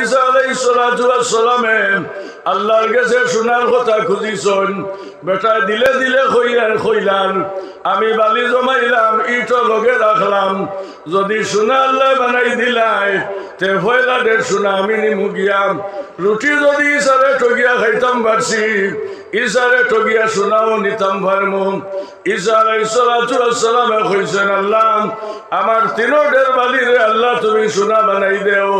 ঈসা আলাইহিস সালাতু সালামে আল্লাহর কাছে শোনার কথা খুঁজিছন। বেটা, দিলে দিলে হইলেন কইলার আমি বালি জমাইলাম, ইট লগে রাখলাম। যদি সোনা আল্লাহ বানাই দিলাই, তে ভয়লাদের সোনা আমি নিমু গিয়াম। রুটি যদি ইসারে ঠগিয়া খাইতাম পারছি ইসারে ঠগিয়া সোনাও নিতাম সালাতু ওয়াস সালামে কইছেন আল্লাহ। আমার তিনোটের বালিরে আল্লাহ, তুমি সোনা বানাই দেও।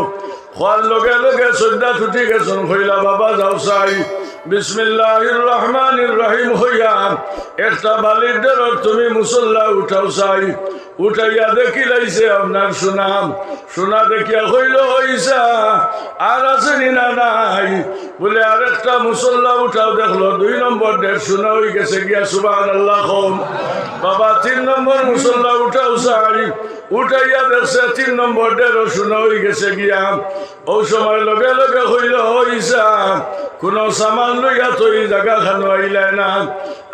খোয়ার লগে লগে শ্রদ্ধা ছুটি গেছেন হইলা বাবা, যাও চাই বিসমিল্লাহির রহমানির রহিম হইয়া একটা বালির ডেরর তুমি মুসল্লা উঠাও চাই উঠাইয়া দেখি লাইছে আপনার সুনাম। সোনা দেখিয়া হইল হইসা আর আছে না নাই। বলে আরেকটা মুসল্লা উঠাও দেখল, দুই নম্বর ডেট শোনা হয়ে গেছে গিয়া সুবাহ আল্লাহ কম। বাবা, তিন নম্বর মুসল্লা উঠাও চাই। উঠাইয়া দেখছে, তিন নম্বর ডেরো শোনা হয়ে গেছে গিয়া। ও সময় লগে লগে হইল হইসা কোন সামান লইয়া তৈ জায়গা খানো আইলাই না।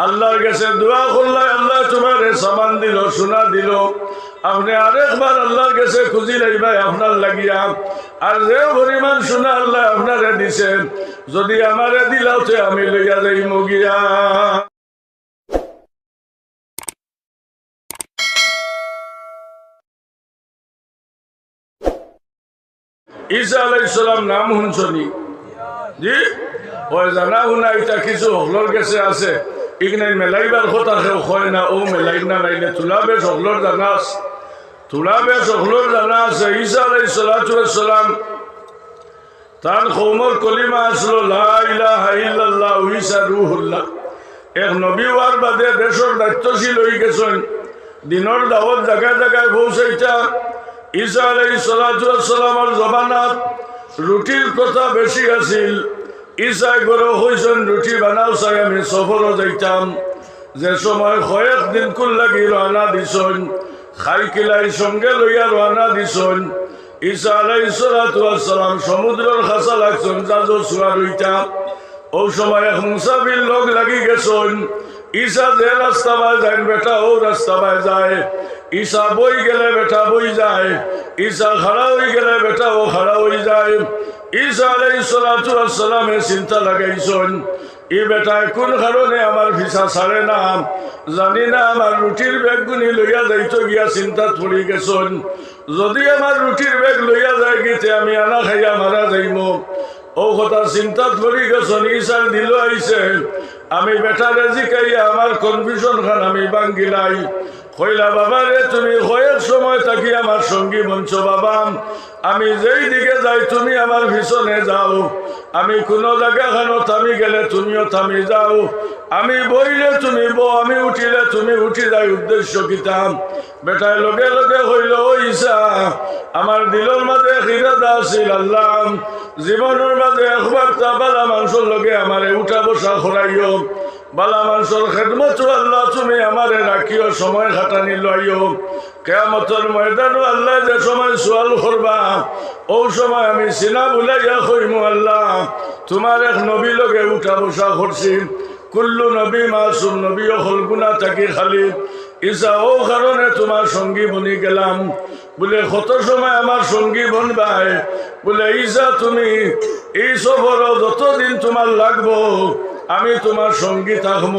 আল্লাহর কাছে দোয়া করলাই আল্লাহ তোমার সামান দিল, সোনা দিল। আপনি আরেকবার আল্লাহর কাছে খুঁজি লাইবাই আপনার লাগিয়া। আর যে পরিমাণ সোনা আল্লাহ আপনারে দিছেন, যদি আমারে দিলাও আমি লইয়া যাই মগিয়া ঈসা নাম শুনছনি জি? ওই জানা শুনা এটা কিছু হকলর কাছে আছে। ইগনাই মেলাইবার কথা কয় না, ও মেলাই না নাইলে তুলা বেশ হকলর জানা তুলা বেশ হকলর জানা আছে ঈসা আলাইসালাম তার কৌমর কলিমা আসলো লা ইলাহা ইল্লাল্লাহ ঈসা রুহুল্লাহ এক নবী হওয়ার বাদে দেশের দায়িত্বশীল হয়ে গেছেন দিনের দাওয়াত জায়গায় জায়গায় পৌঁছাইতা ঈসা আলাই সালামের জবানাত রুটির কথা বেশি আছিল ঈশাই গরো হয়েছেন রুটি বানাও চাই আমি সফরও যাইতাম যে সময় কয়েক দিন কুল লাগি রানা দিছন খাই কিলাই সঙ্গে লইয়া রানা দিছন। ঈসা আলাই সালাম সমুদ্রের খাসা লাগছেন জাজো চুয়া রইতাম ও সময় এক মুসাফির লোক লাগি গেছেন। ঈশা যে রাস্তা বাই যায়, বেটা ও রাস্তা বাই যায়। ঈশা বই গেলে বেটা বই যায়। ঈশা খাড়া হয়ে গেলে বেটা ও খাড়া হয়ে যায়। ঈশা আলাই সালামে চিন্তা লাগাইছেন ই বেটায় কোন কারণে আমার ভিসা ছাড়ে না? জানি না, আমার রুটির ব্যাগ গুনি লইয়া যাইতো গিয়া চিন্তা পড়ি গেছেন। যদি আমার রুটির ব্যাগ লইয়া যায় গিতে, আমি আনা খাইয়া মারা যাইম। ও কথা চিন্তা করি গেছেন ঈশার দিল আইছে। আমি বেটারে জিকাইয়া আমার কনফিউশন খান আমি বাঙ্গিলাই কইলা, বাবা রে, তুমি কয়েক সময় থাকি আমার সঙ্গী মঞ্চ বাবা। আমি যেই দিকে যাই, তুমি আমার ভীষণে যাও। আমি কোনো জায়গা খানো থামি গেলে তুমিও থামি যাও। আমি বইলে তুমি বো আমি উঠিলে তুমি উঠি যাই উদ্দেশ্য কিতাম। বেটায় লগে লগে হইল ইসা আমার দিলর মাঝে হিরাদা আছিল আল্লাহ। জীবনের মাঝে একবার তা বালা মাংসর লগে আমারে উঠা বসা খরাইও বালা আল্লাহ তুমি সময় আল্লাহ যে সময় আমি আল্লাহ। তোমার এক নবী লগে উঠা বসা করছি। কুল্লু নবী মাসুম নবী হল গুণা থাকি খালি। ইসা, ও কারণে তোমার সঙ্গী বনি গেলাম। বলে, কত সময় আমার সঙ্গী বনবাই? বলে, ইসা, তুমি এই সফর যতদিন তোমার লাগবো আমি তোমার সঙ্গী থাকব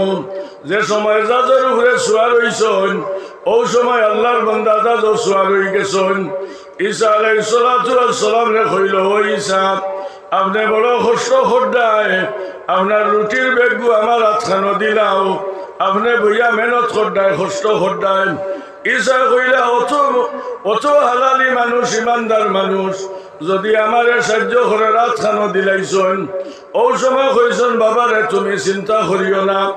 যে সময় যাদের উপরে শোয়া রইছন, ও সময় আল্লাহর বন্দা যাদের শোয়া রই গেছন। ঈসা আলাই সালাম রে হইল ও ঈসা, আপনি বড় কষ্ট করদায় আপনার রুটির বেগু আমার হাতখানো দিলাও। আপনি বইয়া মেহনত করদায় কষ্ট করদায় ঈশা কইলা, অত অত হালালি মানুষ, ইমানদার মানুষ যদি আমারে সাহায্য করে রাত খানো দিলাইছন, ও সময় কইছন, বাবারে, তুমি চিন্তা করিও না।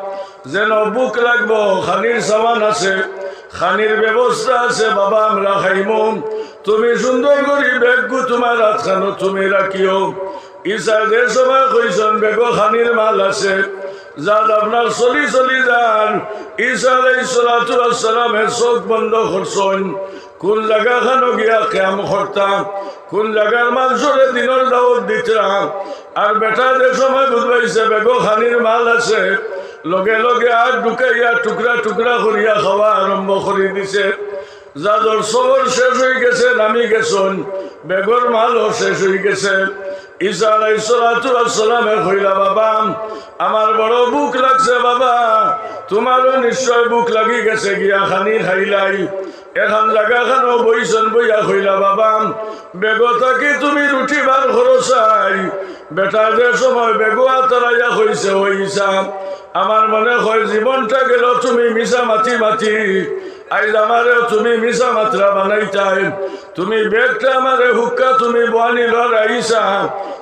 যেন বুক লাগবো, খানির সামান আছে, খানির ব্যবস্থা আছে, বাবা, আমরা খাইম। তুমি সুন্দর করি বেগু তোমার রাত খানো তুমি রাখিও। ঈশা যে সময় কইছন, বেগ, খানির মাল আছে। যার আপনার চলি চলি যান। ঈশা আলাইসালামের চোখ বন্ধ করছেন। কোন জায়গা খানো গিয়া ক্যাম করতাম, কোন জায়গার মানুষরে দিনের দাওয়াত দিতাম। আর বেটা যে সময় বুঝবাইছে বেগো খানির মাল আছে, লগে লগে আর ঢুকাইয়া টুকরা টুকরা করিয়া খাওয়া আরম্ভ করে দিছে। যাদের সবর শেষ হয়ে গেছে, নামি গেছেন বেগর মালও শেষ হয়ে গেছে। ঈসা আলাইসালামে কইলা, বাবা, আমার বড় বুক লাগছে, বাবা। তোমারও নিশ্চয় বুক লাগি গেছে গিয়া খানি খাইলাই এখন জায়গা খানো বইছন, বইয়া হইলা বাবা, বেগো থাকি তুমি রুটি বার খরচাই বেটা যে সময় বেগুয়া তারাইয়া হইছে ওই আমার মনে হয় জীবনটা গেল তুমি মিশা মাতি মাতি। আইজ আমারে তুমি মিশা মাত্রা বানাইতাই। তুমি বেগটা আমারে হুক্কা, তুমি বানি লড়াইছা।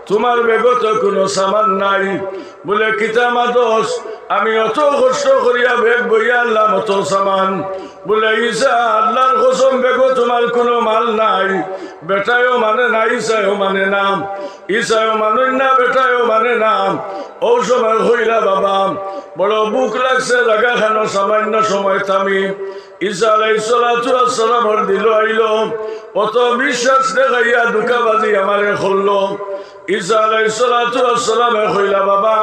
তোমার বেগত কোনো সামান নাই। বলে, কিতা মাদস? আমি অত কষ্ট করিয়া বেগ বইয়া আল্লাহ অত সামান। বলে ইসা আল্লাহর কসম, বেগো, তোমার কোনো মাল নাই। বেটায়ও মানে না ইসায়ও মানে নাম ইসায়ও মানুষ না, বেটায়ও মানে নাম ও সময় হইলা বাবা, বড় বুক লাগছে জায়গা খানো সামান্য সময় থামি। ঈসা আলাইসালামের দিল আইল। অত বিশ্বাস দেখাইয়া দুকাবাজি আমারে খুললো। ঈসা আলাইসালামে কইলা, বাবা,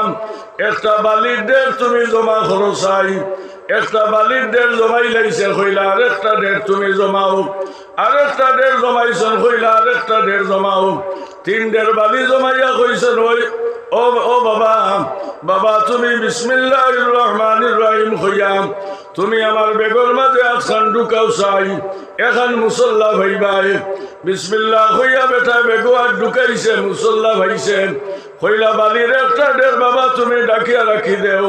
একটা বালির ডের তুমি জমা করো চাই। একটা বালির ডের জমাই লাইছে কইলা, আরেকটা ডের তুমি জমাও। আরেকটা ডের জমাইছেন কইলা, আরেকটা ডের জমাও। তিন ডের বালি জমাইয়া কইছেন, ওই, ও ও বাবা বাবা, তুমি বিসমিল্লাহ রহমান রহিম হইয়াম তুমি আমার বেগর মাঝে আজখান ঢুকাও চাই। এখন মুসল্লা ভাই ভাইবাই বিসমিল্লাহ হইয়া বেটা বেগো আর ঢুকাইছে, মুসল্লা ভাইছে। হইলা বালির একটা ডের বাবা তুমি ডাকিয়া রাখি দেও।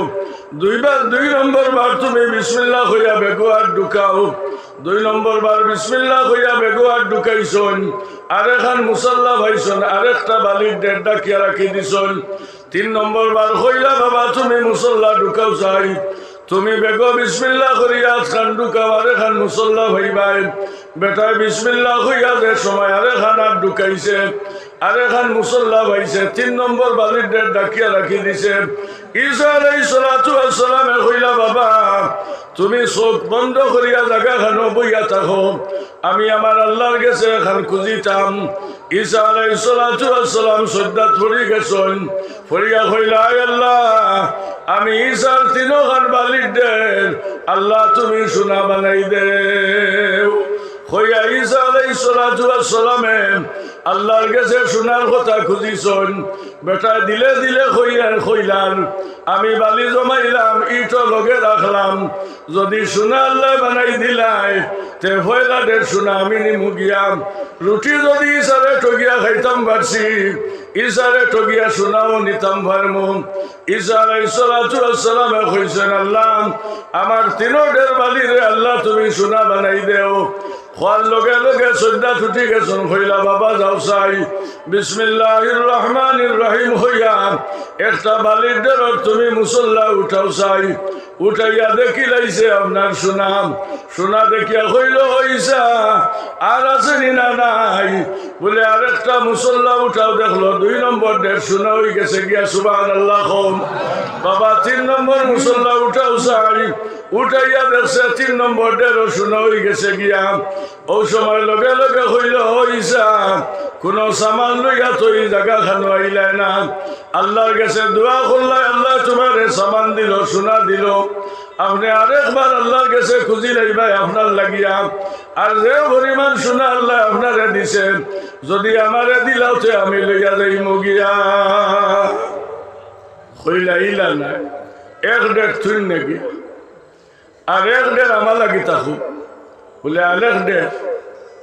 দুইবার দুই নম্বর বার তুমি বিসমিল্লাহ হইয়া বেগো আর ঢুকাও। দুই নম্বর বার বিসমিল্লাহ হইয়া বেগো আর ঢুকাইছন। আর এখন মুসল্লা ভাইছন, আরেকটা বালির ডের ডাকিয়া রাখি দিছন। তিন নম্বর বার হইলা বাবা তুমি মুসল্লা ঢুকাও চাই। তুমি বেগো বিসমিল্লা করিয়া খান ঢুকাও, আরে খান মুসল্লা ভাইবাই। বেটায় বিসমিল্লা হইয়া যে সময়, আরে খান আর ঢুকাইছে। আরে খান মুসল্লা ভাইছে, তিন নম্বর বালির ডাকিয়া রাখি দিছে। ইসা আলাইহিস সালাতু ওয়াস সালামে কইলা বাবা তুমি চোখ বন্ধ করিয়া জায়গা খান, বইয়া থাকো। আমি আমার আল্লাহর গেছে এখন খুঁজিতাম। ঈসা ওয়াস সালাম সদ্দাত পড়ি গেছেন। ফরিয়া কইলা আল্লাহ, আমি ঈসার তিনখান বালির দেন। আল্লাহ তুমি সোনা বানাই দেও। হইয়া ঈসা আলাইহিস সালাতু ওয়াস সালামে আল্লাহর কাছে শোনার কথা খুঁজিছন। বেটা, দিলে দিলে হইয়ার কইলার আমি বালি জমাইলাম ইটো লগে রাখলাম। যদি সোনা আল্লাহ বানাই দিলাই, তে ভয়লা দের সোনা আমি নিমু গিয়াম। রুটি যদি ইসারে ঠগিয়া খাইতাম পারছি ইসারে ঠগিয়া সোনাও নিতাম ভারমু ঈসা আলাইসালামে কইছেন আল্লাহ। আমার তিনোটের বালিরে আল্লাহ তুমি সোনা বানাই দেও। খোয়ার লগে লগে সজ্জা ছুটি গেছেন হইলা বাবা, যাও চাই। বিসমিল্লাহ রহমান রহিম হইয়া একটা বালির ডেরর তুমি মুসল্লা উঠাও চাই। উঠাইয়া দেখি লাইছে আপনার সুনাম সোনা দেখিয়া হইল হইসা আর আছে না নাই? বলে, আরেকটা মুসল্লা উঠাও, দেখল দুই নম্বর ডের সোনা হয়ে গেছে গিয়া সুবাহ আল্লাহ বাবা, তিন নম্বর মুসল্লা উঠাও চাই উঠাইয়া দেখছে তিন নম্বর ডের সোনা হয়ে গেছে গিয়া। ও সময় লগে লগে হইল হইসা কোন সামান লইয়া তৈরি জায়গা খানো আইলাই না। আল্লাহর কাছে দোয়া করলাই আল্লাহ তোমার সামান দিল সোনা দিল। আপনি আরেকবার আল্লাহর কাছে খুঁজি লাইবাই আপনার লাগিয়া আর যে পরিমাণ সোনা আল্লাহ আপনারে দিছে, যদি আমারে দিলাওতে আমি লইয়া যাই মগিয়া হইলা ইলা নাই এক ডেট থুই নাকি? আর এক ডের আমার লাগি থাকুক বলে আলেখ দে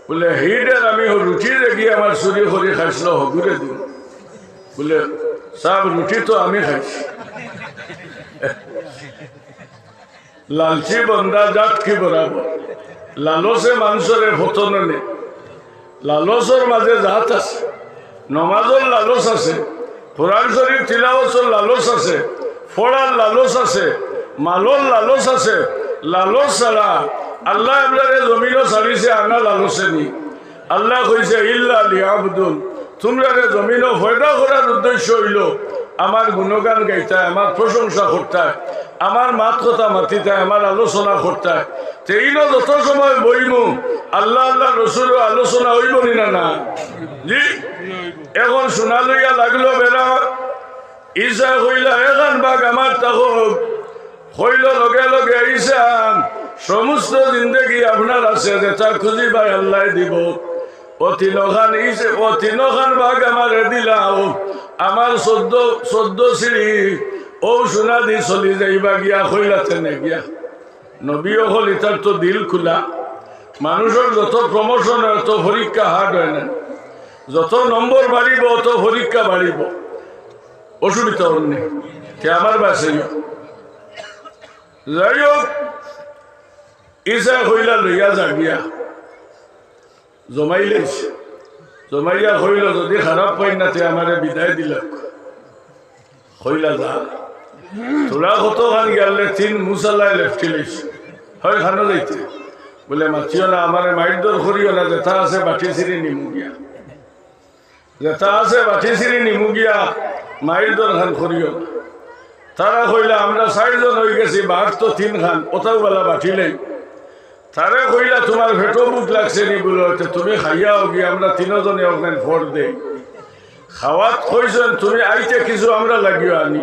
বলে, হি ডের আমি রুটি রেখি আমার চুরি করে খাইছিল হগুরে দিন বলে, সব, রুটি তো আমি খাইছি। লালচি বন্দা জাত কি বরাবর লালসে মানুষরে ফতন নে লালসর মাঝে জাত আছে। নমাজর লালস আছে। কোরআন শরীফ তিলাওয়াতর লালস আছে। ফড়ার লালস আছে। মালর লালস আছে। লালস ছাড়া আল্লাহ আপনারে জমিনও ছাড়িছে আনা লালসে নি আল্লাহ কইছে, ইল্লা আলী আব্দুল তোমরা জমিনও ফয়দা করার উদ্দেশ্য হইল, আমার গুণগান গাইতায়, আমার প্রশংসা করতায়। আমার মাত কথা মাতিতায় আমার আলোচনা করতায় তেইল যত সময় বইমু, আল্লাহ আল্লাহ রসুল আলোচনা হইব নি না জি এখন শোনা লইয়া লাগল বেড়া ইসা হইলা এখন বাঘ আমার তাহক হইল লগে লগে ইসাম সমস্ত জিন্দগি আপনার আছে, যেটা খুঁজি ভাই আল্লাহ দিব। ও তিনখান ইসে ও তিনখান ভাগ আমারে দিলাও। আমার চোদ্দ চোদ্দ সিঁড়ি ও সোনা দি চলি যাইবা গিয়া হইলাতে নে গিয়া। নবী হল ইতার তো দিল খোলা। মানুষের যত প্রমোশন হয় তত পরীক্ষা হার্ড হয় না। যত নম্বর বাড়িব তত পরীক্ষা বাড়িব অসুবিধা অন্য কে আমার বাসে যাই হোক ইসা হইলা লইয়া জাগিয়া জমাই লেছে। জমাইয়া হইল যদি খারাপ পাই না, তে আমারে বিদায় দিল হইলা যা। তোরা কত খান গেলে তিন মুসাল্লায় লেফটি হয় খানো যাইতে। বলে, মাতিও না, আমার মাইর দর করিও না, যেথা আছে বাটি সিঁড়ি নিমু গিয়া। আছে বাটি সিঁড়ি নিমু গিয়া, মাইর খান করিও না। তারা কইলা, আমরা চারজন হয়ে গেছি, বাঘ তো তিন খান, ওটাও বেলা বাটিলেই তারে কইলা, তোমার ভেটো বুক লাগছে নি বলো তুমি খাইয়াও গিয়ে, আমরা তিনজনে ওখানে ভোট দেই। খাওয়াত কইছেন, তুমি আইতে কিছু আমরা লাগিও আনি।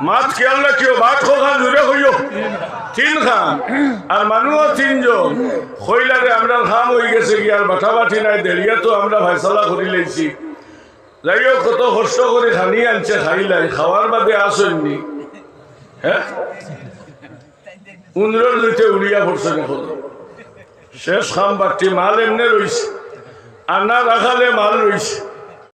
মাছ খেয়াল রাখিও বাট খান জুড়ে হইও। তিন খান। আর মানুষও তিনজন। হইলারে আমরা খাম হয়ে গেছে কি? আর বাটা বাটি নাই দেড়িয়া তো আমরা ভাইসলা করে লেছি। যাই হোক কত কষ্ট করে খানি আনছে খাইলাই খাওয়ার বাদে আসেননি হ্যাঁ উন্নর লইতে উড়িয়া পড়ছে দেখো শেষ খাম বাটি মাল এমনি রইছে আনা রাখালে মাল রইছে